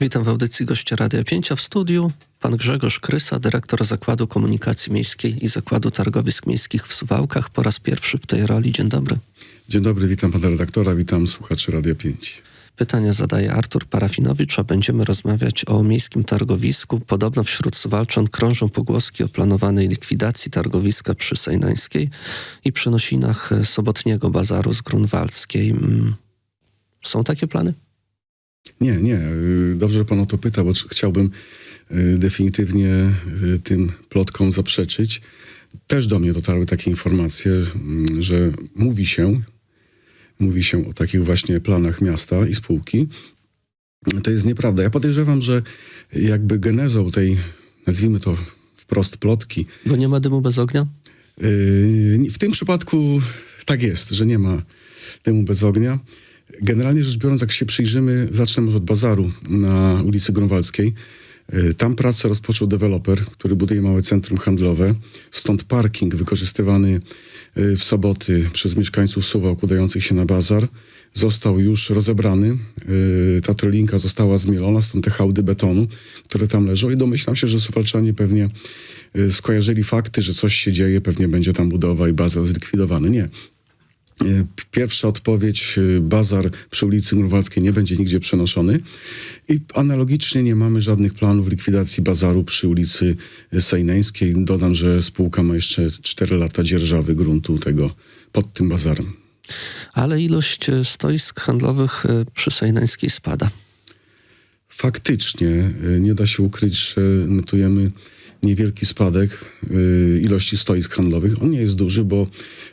Witam w audycji gościa Radia 5, a w studiu pan Grzegorz Krysa, dyrektor Zakładu Komunikacji Miejskiej i Zakładu Targowisk Miejskich w Suwałkach. Po raz pierwszy w tej roli. Dzień dobry. Dzień dobry, witam pana redaktora, witam słuchaczy Radia 5. Pytania zadaje Artur Parafinowicz, a będziemy rozmawiać o miejskim targowisku. Podobno wśród suwalczan krążą pogłoski o planowanej likwidacji targowiska przy Sejnańskiej i przenosinach sobotniego bazaru z Grunwaldzkiej. Mm, Są takie plany? Nie, nie, y, dobrze, że pan o to pyta, bo chciałbym y, definitywnie y, tym plotkom zaprzeczyć. Też do mnie dotarły takie informacje, mm, że mówi się, mówi się o takich właśnie planach miasta i spółki. To jest nieprawda. Ja podejrzewam, że jakby genezą tej, nazwijmy to wprost plotki, Bo nie ma dymu bez ognia? Yy, W tym przypadku tak jest, że nie ma dymu bez ognia. Generalnie rzecz biorąc, jak się przyjrzymy, zacznę może od bazaru na ulicy Grunwaldzkiej. Yy, Tam pracę rozpoczął deweloper, który buduje małe centrum handlowe. Stąd parking wykorzystywany yy, w soboty przez mieszkańców Suwałk udających się na bazar został już rozebrany. Yy, Ta trolinka została zmielona, stąd te hałdy betonu, które tam leżą i domyślam się, że Suwalczanie pewnie skojarzyli fakty, że coś się dzieje, pewnie będzie tam budowa i bazar zlikwidowany. Nie. Y, Pierwsza odpowiedź, y, bazar przy ulicy Grunwaldzkiej nie będzie nigdzie przenoszony i analogicznie nie mamy żadnych planów likwidacji bazaru przy ulicy Sejneńskiej. Dodam, że spółka ma jeszcze 4 lata dzierżawy gruntu tego pod tym bazarem. Ale ilość e, stoisk handlowych e, przy Sejnańskiej spada. Faktycznie nie da się ukryć, że notujemy niewielki spadek y, ilości stoisk handlowych. On nie jest duży, bo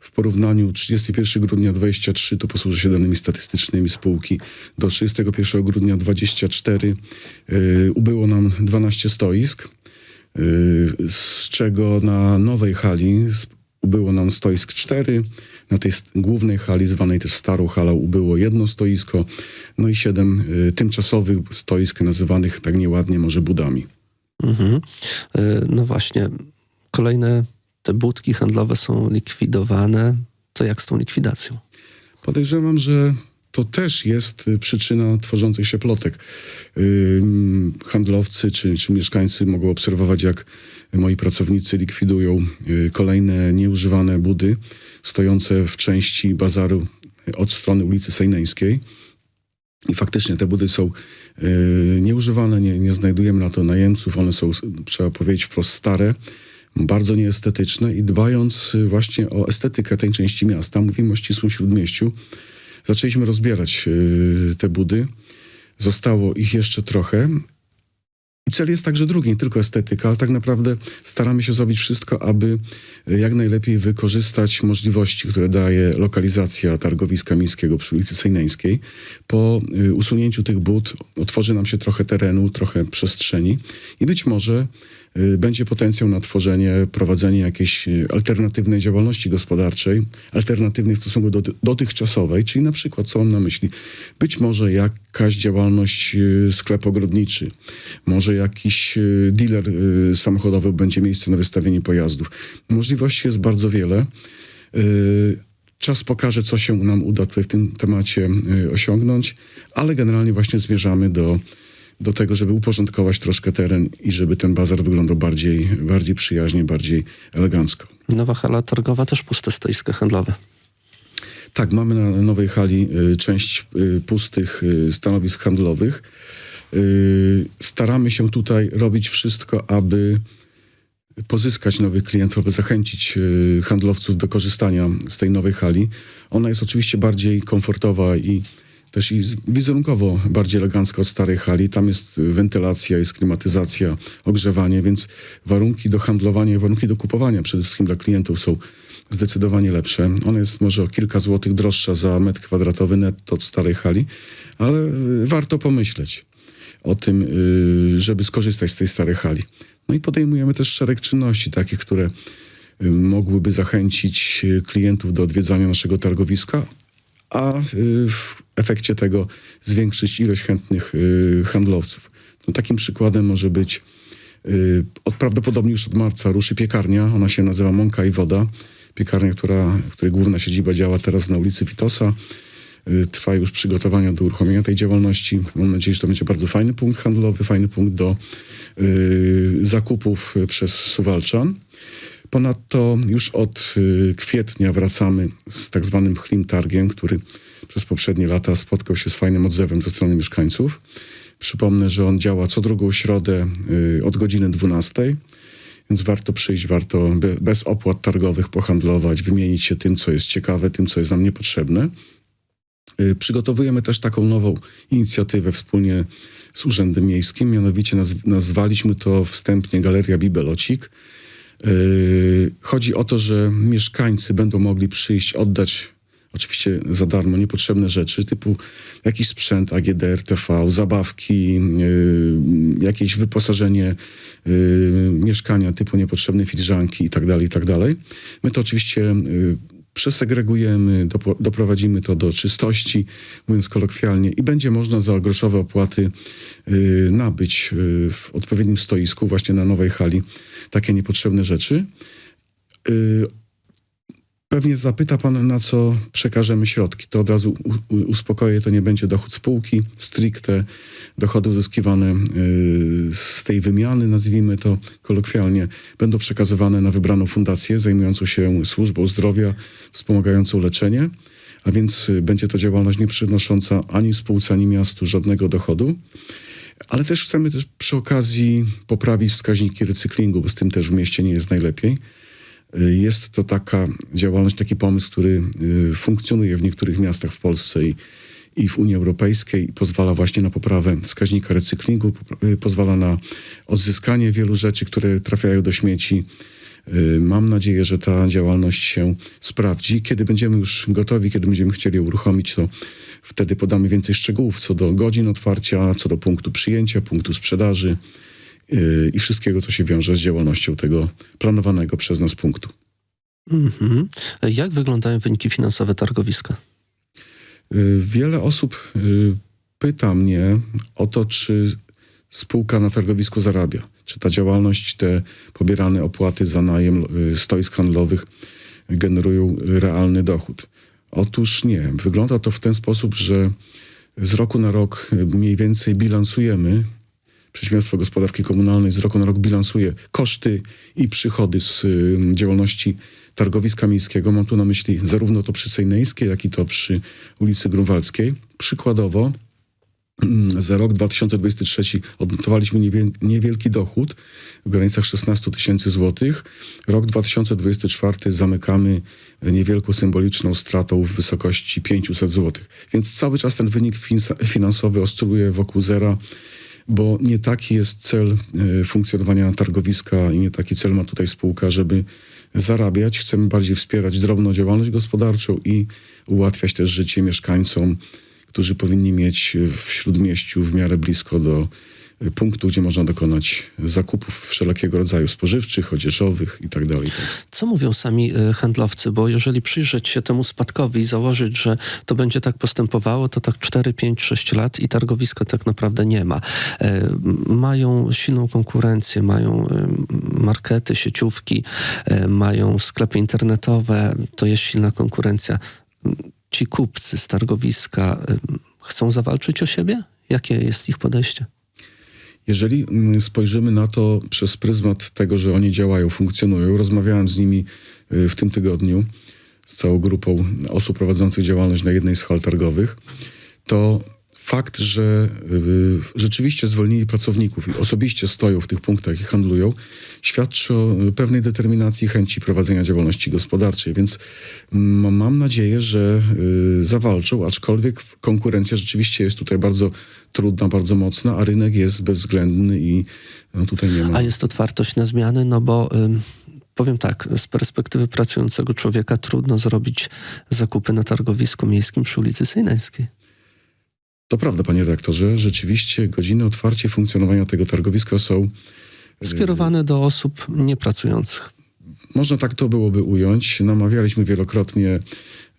w porównaniu 31 grudnia 23, tu posłużę się danymi statystycznymi spółki, do 31 grudnia 24 y, ubyło nam 12 stoisk, y, z czego na nowej hali ubyło nam stoisk 4, na tej głównej hali, zwanej też starą halą, ubyło jedno stoisko, no i siedem tymczasowych stoisk nazywanych tak nieładnie może budami. Mhm. E, No właśnie, kolejne te budki handlowe są likwidowane. To jak z tą likwidacją? Podejrzewam, że to też jest y, przyczyna tworzących się plotek. Ym, Handlowcy czy, czy mieszkańcy mogą obserwować, jak moi pracownicy likwidują y, kolejne nieużywane budy stojące w części bazaru y, od strony ulicy Sejneńskiej. I faktycznie te budy są y, nieużywane, nie, nie znajdujemy na to najemców, one są, trzeba powiedzieć, wprost stare, bardzo nieestetyczne i dbając y, właśnie o estetykę tej części miasta, mówimy o ścisłym śródmieściu, zaczęliśmy rozbierać y, te budy. Zostało ich jeszcze trochę. Cel jest także drugi, nie tylko estetyka, ale tak naprawdę staramy się zrobić wszystko, aby y, jak najlepiej wykorzystać możliwości, które daje lokalizacja targowiska miejskiego przy ulicy Sejneńskiej. Po y, usunięciu tych bud otworzy nam się trochę terenu, trochę przestrzeni i być może będzie potencjał na tworzenie, prowadzenie jakiejś y, alternatywnej działalności gospodarczej, alternatywnej w stosunku do dotychczasowej, czyli na przykład, co mam na myśli, być może jakaś działalność y, sklep ogrodniczy, może jakiś y, dealer y, samochodowy będzie miejsce na wystawienie pojazdów. Możliwości jest bardzo wiele. Y, Czas pokaże, co się nam uda tutaj w tym temacie y, osiągnąć, ale generalnie właśnie zmierzamy do, do tego, żeby uporządkować troszkę teren i żeby ten bazar wyglądał bardziej, bardziej przyjaźnie, bardziej elegancko. Nowa hala targowa też puste stoiska handlowe. Tak, mamy na nowej hali y, część y, pustych y, stanowisk handlowych. Staramy się tutaj robić wszystko, aby pozyskać nowych klientów, aby zachęcić handlowców do korzystania z tej nowej hali. Ona jest oczywiście bardziej komfortowa i też i wizerunkowo bardziej elegancka od starej hali. Tam jest wentylacja, jest klimatyzacja, ogrzewanie, więc warunki do handlowania warunki do kupowania przede wszystkim dla klientów są zdecydowanie lepsze. Ona jest może o kilka złotych droższa za metr kwadratowy netto od starej hali, ale y, warto pomyśleć o tym, y, żeby skorzystać z tej starej hali. No i podejmujemy też szereg czynności takich, które y, mogłyby zachęcić klientów do odwiedzania naszego targowiska, a y, w efekcie tego zwiększyć ilość chętnych y, handlowców. No, takim przykładem może być y, od, prawdopodobnie już od marca ruszy piekarnia, ona się nazywa Mąka i Woda. Piekarnia, która, której główna siedziba działa teraz na ulicy Witosa. trwa już przygotowania do uruchomienia tej działalności. Mam nadzieję, że to będzie bardzo fajny punkt handlowy, fajny punkt do zakupów przez Suwalczan. Ponadto już od y, kwietnia wracamy z tak zwanym Chlim Targiem, który przez poprzednie lata spotkał się z fajnym odzewem ze strony mieszkańców. Przypomnę, że on działa co drugą środę y, od godziny 12, więc warto przyjść, warto be- bez opłat targowych pohandlować, wymienić się tym, co jest ciekawe, tym, co jest nam niepotrzebne. Y, Przygotowujemy też taką nową inicjatywę wspólnie z Urzędem Miejskim, mianowicie naz- nazwaliśmy to wstępnie Galeria Bibelocik. Yy, Chodzi o to, że mieszkańcy będą mogli przyjść, oddać oczywiście za darmo niepotrzebne rzeczy, typu jakiś sprzęt AGD, RTV, zabawki, yy, jakieś wyposażenie yy, mieszkania typu niepotrzebne filiżanki itd., itd. My to oczywiście przesegregujemy, doprowadzimy to do czystości, mówiąc kolokwialnie, i będzie można za groszowe opłaty yy, nabyć yy, w odpowiednim stoisku, właśnie na nowej hali, takie niepotrzebne rzeczy. Yy, Pewnie zapyta pan, na co przekażemy środki. To od razu uspokoję, to nie będzie dochód spółki, stricte dochody uzyskiwane yy, z tej wymiany, nazwijmy to kolokwialnie, będą przekazywane na wybraną fundację zajmującą się służbą zdrowia, wspomagającą leczenie, a więc y, będzie to działalność nie przynosząca ani spółce, ani miastu żadnego dochodu. Ale też chcemy też przy okazji poprawić wskaźniki recyklingu, bo z tym też w mieście nie jest najlepiej. Jest to taka działalność, taki pomysł, który y, funkcjonuje w niektórych miastach w Polsce i, i w Unii Europejskiej pozwala właśnie na poprawę wskaźnika recyklingu, y, pozwala na odzyskanie wielu rzeczy, które trafiają do śmieci. Y, Mam nadzieję, że ta działalność się sprawdzi. Kiedy będziemy już gotowi, kiedy będziemy chcieli uruchomić, to wtedy podamy więcej szczegółów co do godzin otwarcia, co do punktu przyjęcia, punktu sprzedaży i wszystkiego, co się wiąże z działalnością tego planowanego przez nas punktu. Mhm. Jak wyglądają wyniki finansowe targowiska? Yy, Wiele osób yy, pyta mnie o to, czy spółka na targowisku zarabia. Czy ta działalność, te pobierane opłaty za najem stoisk handlowych generują realny dochód. Otóż nie. Wygląda to w ten sposób, że z roku na rok mniej więcej bilansujemy Przedsiębiorstwo Gospodarki Komunalnej z roku na rok bilansuje koszty i przychody z działalności targowiska miejskiego. Mam tu na myśli zarówno to przy Sejnejskiej, jak i to przy ulicy Grunwaldzkiej. Przykładowo mm, za rok 2023 odnotowaliśmy niewiel- niewielki dochód w granicach 16 tysięcy złotych. Rok 2024 zamykamy niewielką symboliczną stratą w wysokości 500 złotych. Więc cały czas ten wynik fin- finansowy oscyluje wokół zera bo nie taki jest cel e, funkcjonowania targowiska i nie taki cel ma tutaj spółka, żeby zarabiać. Chcemy bardziej wspierać drobną działalność gospodarczą i ułatwiać też życie mieszkańcom, którzy powinni mieć w śródmieściu w miarę blisko do punktu, gdzie można dokonać zakupów wszelkiego rodzaju spożywczych, odzieżowych itd. itd. Co mówią sami y, handlowcy? Bo jeżeli przyjrzeć się temu spadkowi i założyć, że to będzie tak postępowało, to tak 4, 5, 6 lat i targowiska tak naprawdę nie ma. E, Mają silną konkurencję, mają y, markety, sieciówki, e, mają sklepy internetowe, to jest silna konkurencja. Ci kupcy z targowiska chcą zawalczyć o siebie? Jakie jest ich podejście? Jeżeli mm, spojrzymy na to przez pryzmat tego, że oni działają, funkcjonują, rozmawiałem z nimi y, w tym tygodniu z całą grupą osób prowadzących działalność na jednej z hal targowych, to fakt, że y, rzeczywiście zwolnili pracowników i osobiście stoją w tych punktach i handlują, świadczy o y, pewnej determinacji i chęci prowadzenia działalności gospodarczej. Więc mm, mam nadzieję, że y, zawalczą, aczkolwiek konkurencja rzeczywiście jest tutaj bardzo trudna, bardzo mocna, a rynek jest bezwzględny i no, tutaj nie ma. A jest otwartość na zmiany, no bo ym, powiem tak, z perspektywy pracującego człowieka trudno zrobić zakupy na targowisku miejskim przy ulicy Sejneńskiej. To prawda, panie redaktorze, rzeczywiście godziny otwarcia i funkcjonowania tego targowiska są Skierowane do osób niepracujących. Można tak to byłoby ująć. Namawialiśmy wielokrotnie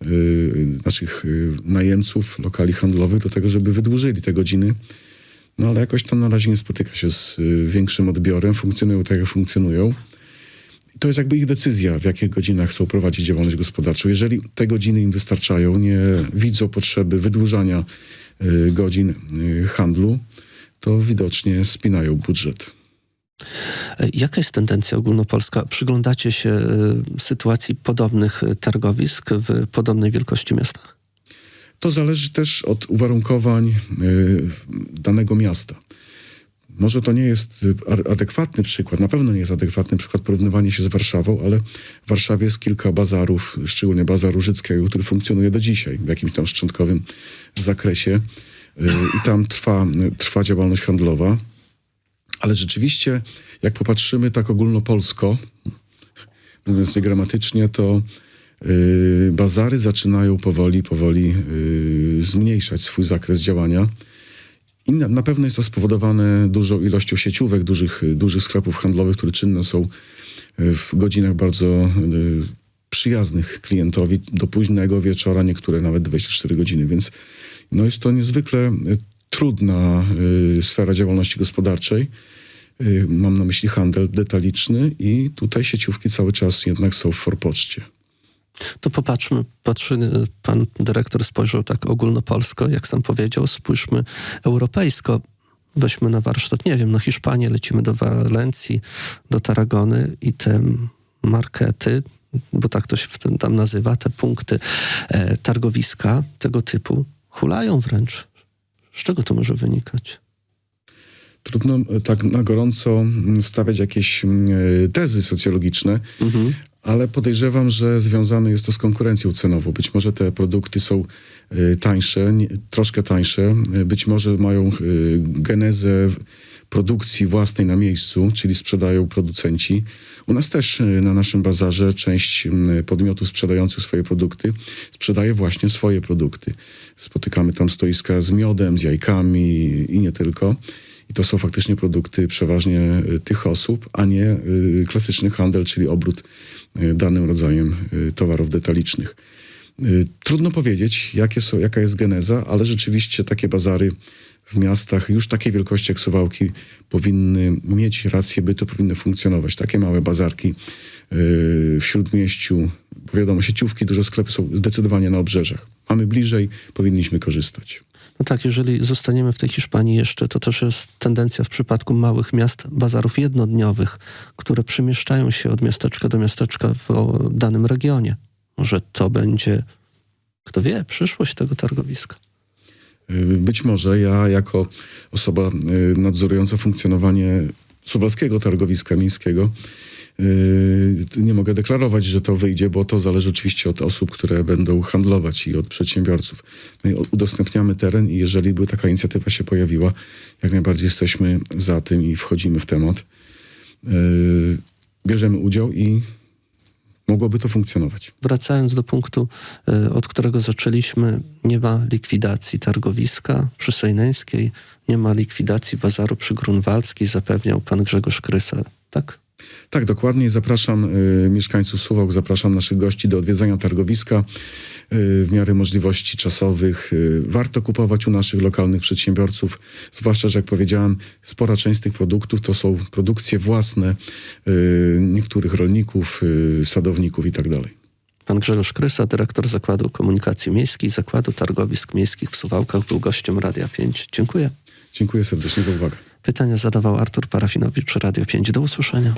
y, naszych y, najemców lokali handlowych do tego, żeby wydłużyli te godziny. No ale jakoś to na razie nie spotyka się z y, większym odbiorem. Funkcjonują tak, jak funkcjonują. I to jest jakby ich decyzja, w jakich godzinach chcą prowadzić działalność gospodarczą. Jeżeli te godziny im wystarczają, nie widzą potrzeby wydłużania y, godzin y, handlu, to widocznie spinają budżet. Jaka jest tendencja ogólnopolska? Przyglądacie się e, sytuacji podobnych targowisk w podobnej wielkości miastach? To zależy też od uwarunkowań y, danego miasta. Może to nie jest y, adekwatny przykład, na pewno nie jest adekwatny przykład porównywanie się z Warszawą, ale w Warszawie jest kilka bazarów, szczególnie bazar Różyckiego, który funkcjonuje do dzisiaj w jakimś tam szczątkowym zakresie y, i tam trwa, trwa działalność handlowa. Ale rzeczywiście, jak popatrzymy tak ogólnopolsko, mówiąc niegramatycznie, to y, bazary zaczynają powoli, powoli y, zmniejszać swój zakres działania. I na, na pewno jest to spowodowane dużą ilością sieciówek, dużych, dużych sklepów handlowych, które czynne są y, w godzinach bardzo y, przyjaznych klientowi do późnego wieczora, niektóre nawet 24 godziny, więc no jest to niezwykle y, trudna y, sfera działalności gospodarczej. Y, Mam na myśli handel detaliczny i tutaj sieciówki cały czas jednak są w forpoczcie. To popatrzmy, patrzy, e, pan dyrektor spojrzał tak ogólnopolsko, jak sam powiedział, spójrzmy europejsko. Weźmy na warsztat, nie wiem, no Hiszpanię, lecimy do Walencji, do Tarragony i te markety, bo tak to się tam nazywa, te punkty e, targowiska tego typu hulają wręcz. Z czego to może wynikać? Trudno e, tak na gorąco stawiać jakieś mm, e, tezy socjologiczne, ale podejrzewam, że związane jest to z konkurencją cenową. Być może te produkty są e, tańsze, troszkę tańsze, być może mają e, genezę produkcji własnej na miejscu, czyli sprzedają producenci. U nas też e, na naszym bazarze część podmiotów sprzedających swoje produkty sprzedaje właśnie swoje produkty. Spotykamy tam stoiska z miodem, z jajkami i nie tylko. I to są faktycznie produkty przeważnie y, tych osób, a nie y, klasyczny handel, czyli obrót y, danym rodzajem towarów detalicznych. Trudno powiedzieć, są, jaka jest geneza, ale rzeczywiście takie bazary w miastach już takiej wielkości jak Suwałki powinny mieć rację bytu, powinny funkcjonować. Takie małe bazarki w śródmieściu, wiadomo, sieciówki, duże sklepy są zdecydowanie na obrzeżach. Mamy bliżej, powinniśmy korzystać. No tak, jeżeli zostaniemy w tej Hiszpanii jeszcze, to też jest tendencja w przypadku małych miast, bazarów jednodniowych, które przemieszczają się od miasteczka do miasteczka w danym regionie. Może to będzie, kto wie, przyszłość tego targowiska. Y, Być może ja, jako osoba y, nadzorująca funkcjonowanie suwalskiego targowiska miejskiego, nie mogę deklarować, że to wyjdzie, bo to zależy oczywiście od osób, które będą handlować i od przedsiębiorców. My udostępniamy teren i jeżeli by taka inicjatywa się pojawiła, jak najbardziej jesteśmy za tym i wchodzimy w temat. Y, Bierzemy udział i mogłoby to funkcjonować. Wracając do punktu, y, od którego zaczęliśmy, nie ma likwidacji targowiska przy Sejneńskiej, nie ma likwidacji bazaru przy Grunwaldzkiej, zapewniał pan Grzegorz Krysa, tak? Tak, dokładnie. Zapraszam y, mieszkańców Suwałk, zapraszam naszych gości do odwiedzania targowiska y, w miarę możliwości czasowych. Y, warto kupować u naszych lokalnych przedsiębiorców, zwłaszcza, że jak powiedziałem, spora część z tych produktów to są produkcje własne y, niektórych rolników, y, sadowników i tak. Pan Grzegorz Krysa, dyrektor Zakładu Komunikacji Miejskiej, Zakładu Targowisk Miejskich w Suwałkach, był gościem Radia 5. Dziękuję. Dziękuję serdecznie za uwagę. Pytania zadawał Artur Parafinowicz, Radio 5. Do usłyszenia.